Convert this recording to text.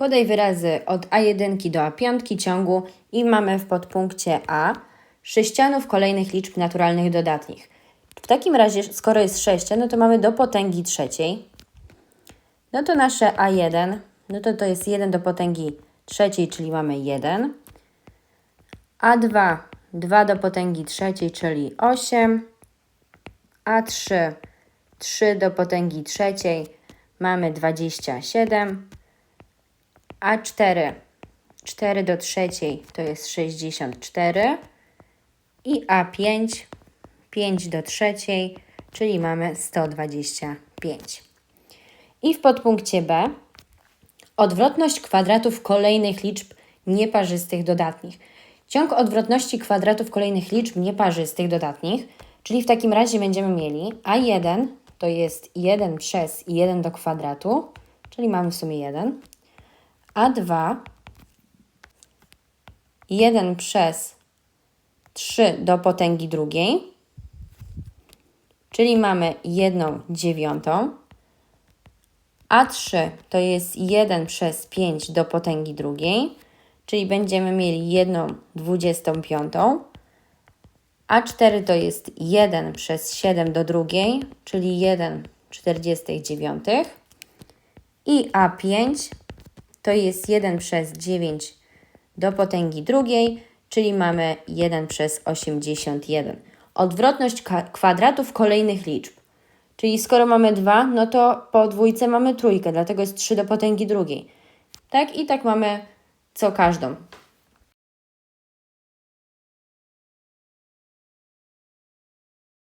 Podaj wyrazy od A1 do A5 ciągu i mamy w podpunkcie A sześcianów kolejnych liczb naturalnych dodatnich. W takim razie, skoro jest sześcian, no to mamy do potęgi trzeciej. No to nasze A1, no to to jest 1 do potęgi trzeciej, czyli mamy 1. A2, 2 do potęgi trzeciej, czyli 8. A3, 3 do potęgi trzeciej, mamy 27. A4, 4 do trzeciej to jest 64. I A5, 5 do trzeciej, czyli mamy 125. I w podpunkcie B odwrotność kwadratów kolejnych liczb nieparzystych dodatnich. Ciąg odwrotności kwadratów kolejnych liczb nieparzystych dodatnich, czyli w takim razie będziemy mieli A1 to jest 1 przez 1 do kwadratu, czyli mamy w sumie 1. A2 1 przez 3 do potęgi drugiej, czyli mamy 1 dziewiątą. A3 to jest 1 przez 5 do potęgi drugiej, czyli będziemy mieli 1 25. A4 to jest 1 przez 7 do drugiej, czyli 1 49. I A5 to jest 1 przez 9 do potęgi drugiej, czyli mamy 1 przez 81. Odwrotność kwadratów kolejnych liczb. Czyli skoro mamy 2, no to po dwójce mamy trójkę, dlatego jest 3 do potęgi drugiej. Tak i tak mamy co każdą.